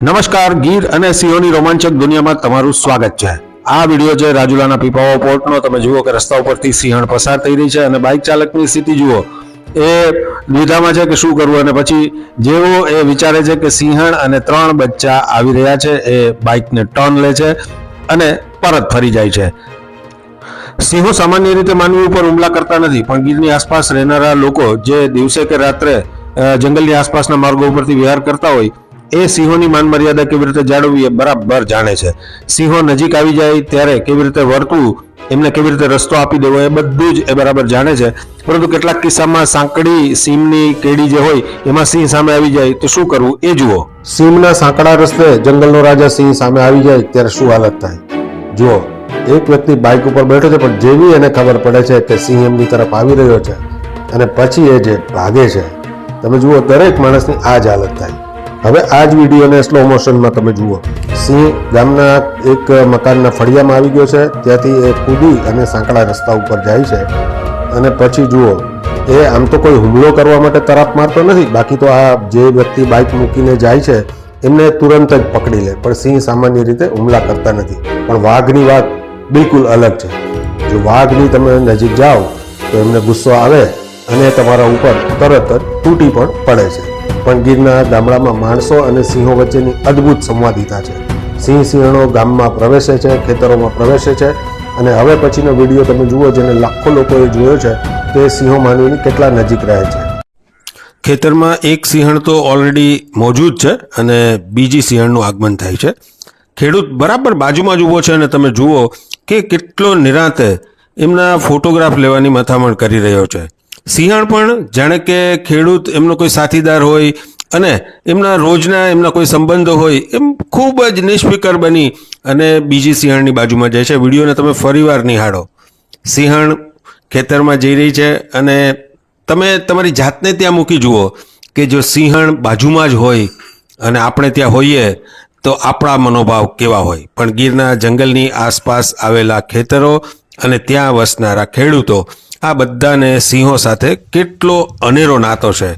નમસ્કાર, ગીર અને સિંહોની રોમાંચક દુનિયામાં તમારું સ્વાગત છે. આ વીડિયો છે રાજુલાના પીપાવા પોર્ટનો. તમે જુઓ કે રસ્તા ઉપરથી સિંહણ પસાર થઈ રહી છે અને બાઇક ચાલકની સ્થિતિ જુઓ. એ દ્વિધામાં છે કે શું કરવું અને પછી જેવો એ વિચારે છે કે સિંહણ અને ત્રણ બચ્ચા આવી રહ્યા છે, એ બાઇકને ટર્ન લે છે અને પરત ફરી જાય છે. સિંહો સામાન્ય રીતે માનવી ઉપર હુમલા કરતા નથી, પણ ગીરની આસપાસ રહેનારા લોકો જે દિવસે કે રાત્રે જંગલની આસપાસના માર્ગો ઉપરથી વિહાર કરતા હોય એ સિંહોની માન મર્યાદા કેવી રીતે જાળવવી એ બરાબર જાણે છે. સિંહો નજીક આવી જાય ત્યારે કેવી રીતે વર્તવું, એમને કેવી રીતે રસ્તો આપી દેવો એ બધું જ એ બરાબર જાણે છે. પરંતુ કેટલાક કિસ્સામાં સાંકડી સીમની કેડી જે હોય, એમાં સિંહ સામે આવી જાય તો શું કરવું એ જુઓ. સીમના સાંકડા રસ્તે જંગલનો રાજા સિંહ સામે આવી જાય ત્યારે શું હાલત થાય? જુઓ, એક વ્યક્તિ બાઇક ઉપર બેઠો છે, પણ જેવી એને ખબર પડે છે કે સિંહ એમની તરફ આવી રહ્યો છે અને પછી એ જે ભાગે છે. તમે જુઓ, દરેક માણસની આ જ હાલત થાય. હવે આ જ વિડીયોને સ્લો મોશનમાં તમે જુઓ. સિંહ ગામના એક મકાનના ફળિયામાં આવી ગયો છે. ત્યાંથી એ કૂદી અને સાંકડા રસ્તા ઉપર જાય છે. અને પછી જુઓ, એ આમ તો કોઈ હુમલો કરવા માટે તરફ મારતો નથી. બાકી તો આ જે વ્યક્તિ બાઇક મૂકીને જાય છે, એમને તુરંત જ પકડી લે. પણ સિંહ સામાન્ય રીતે હુમલા કરતા નથી. પણ વાઘની વાત બિલકુલ અલગ છે. જો વાઘની તમે નજીક જાઓ, તો એમને ગુસ્સો આવે અને તમારા ઉપર તરત જ તૂટી પણ પડે છે. પણ ગીરના ગામડામાં માણસો અને સિંહો વચ્ચેની અદ્ભુત સંવાદિતા છે. સિંહ સિંહણો ગામમાં પ્રવેશે છે, ખેતરોમાં પ્રવેશે છે અને હવે પછીનો વીડિયો તમે જુઓ જેને લાખો લોકોએ જોયો છે, તે સિંહો માનવીની કેટલા નજીક રહે છે. ખેતરમાં એક સિંહણ તો ઓલરેડી મોજૂદ છે અને બીજી સિંહણનું આગમન થાય છે. ખેડૂત બરાબર બાજુમાં જ ઊભો છે અને તમે જુઓ કે કેટલો નિરાંતે એમના ફોટોગ્રાફ લેવાની મથામણ કરી રહ્યો છે. સિંહણ પણ જાણે કે ખેડૂત એમનો કોઈ સાથીદાર હોય અને એમના રોજના એમના કોઈ સંબંધો હોય, એમ ખૂબ જ નિષ્ફિકર બની અને બીજી સિંહણની બાજુમાં જાય છે. વિડીયોને તમે ફરીવાર નિહાળો. સિંહણ ખેતરમાં જઈ રહી છે અને તમે તમારી જાતને ત્યાં મૂકી જુઓ કે જો સિંહણ બાજુમાં જ હોય અને આપણે ત્યાં હોઈએ તો આપણા મનોભાવ કેવા હોય. પણ ગીરના જંગલની આસપાસ આવેલા ખેતરો અને ત્યાં વસનારા ખેડૂતો આ બધાને સિંહો સાથે કેટલો અનેરો નાતો છે.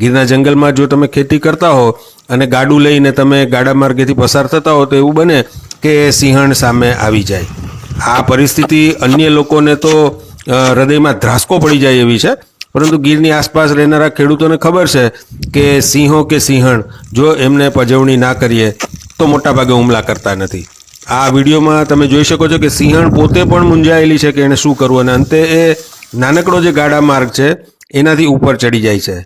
ગીરના જંગલમાં જો તમે ખેતી કરતા હો અને ગાડું લઈને તમે ગાડા માર્ગેથી પસાર થતા હો તો એવું બને કે સિંહણ સામે આવી જાય. આ પરિસ્થિતિ અન્ય લોકોને તો હૃદયમાં ધ્રાસકો પડી જાય એવી છે. પરંતુ ગીરની આસપાસ રહેનારા ખેડૂતોને ખબર છે કે સિંહો કે સિંહણ જો એમને પજવણી ના કરીએ તો મોટાભાગે હુમલા કરતા નથી. આ વિડીયોમાં તમે જોઈ શકો છો કે સિંહણ પોતે પણ મૂંઝાયેલી છે કે એણે શું કરવું અને અંતે એ નાનકડો જે ગાડા માર્ગ છે, એનાથી ઉપર ચડી જાય છે.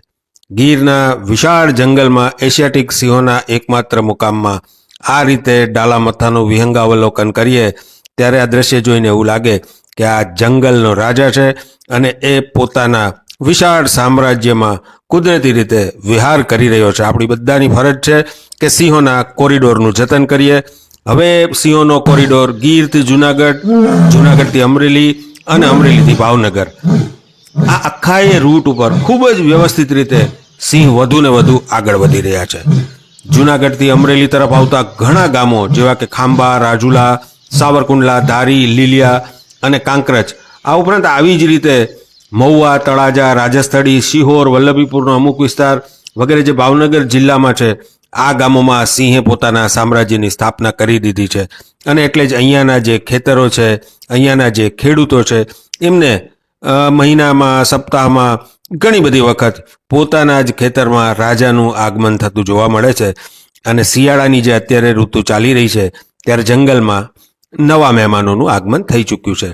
ગીરના વિશાળ જંગલમાં એશિયાટિક સિંહોના એકમાત્ર મુકામમાં આ રીતે ડાલા મથાનું વિહંગાવલોકન કરીએ, ત્યારે આ દ્રશ્ય જોઈને એવું લાગે કે આ જંગલનો રાજા છે અને એ પોતાના વિશાળ સામ્રાજ્યમાં કુદરતી રીતે વિહાર કરી રહ્યો છે. આપણી બધાની ફરજ છે કે સિંહોના કોરિડોરનું જતન કરીએ. હવે સિંહોનો કોરિડોર ગીરથી જુનાગઢ, જુનાગઢથી અમરેલી અને અમરેલીથી ભાવનગર. આ આખા એ રૂટ ઉપર ખૂબ જ વ્યવસ્થિત રીતે સિંહ વધુ ને વધુ આગળ વધી રહ્યા છે. જુનાગઢથી અમરેલી તરફ આવતા ઘણા ગામો, જેવા કે ખાંબા રાજુલા, સાવરકુંડલા, ધારી, લીલિયા અને કાંકરજ, આ ઉપરાંત આવી જ રીતે મહુવા, તળાજા, રાજસ્થળી, શિહોર, વલ્લભીપુરનો અમુક વિસ્તાર વગેરે જે ભાવનગર જિલ્લામાં છે આ ગામોમાં સિંહે પોતાના સામ્રાજ્યની સ્થાપના કરી દીધી છે. અને એટલે જ અહીંયાના જે ખેતરો છે, અહીંયાના જે ખેડૂતો છે, એમને મહિનામાં, સપ્તાહમાં ઘણી બધી વખત પોતાના જ ખેતરમાં રાજાનું આગમન થતું જોવા મળે છે. અને શિયાળાની જે અત્યારે ઋતુ ચાલી રહી છે, ત્યારે જંગલમાં નવા મહેમાનોનું આગમન થઈ ચૂક્યું છે.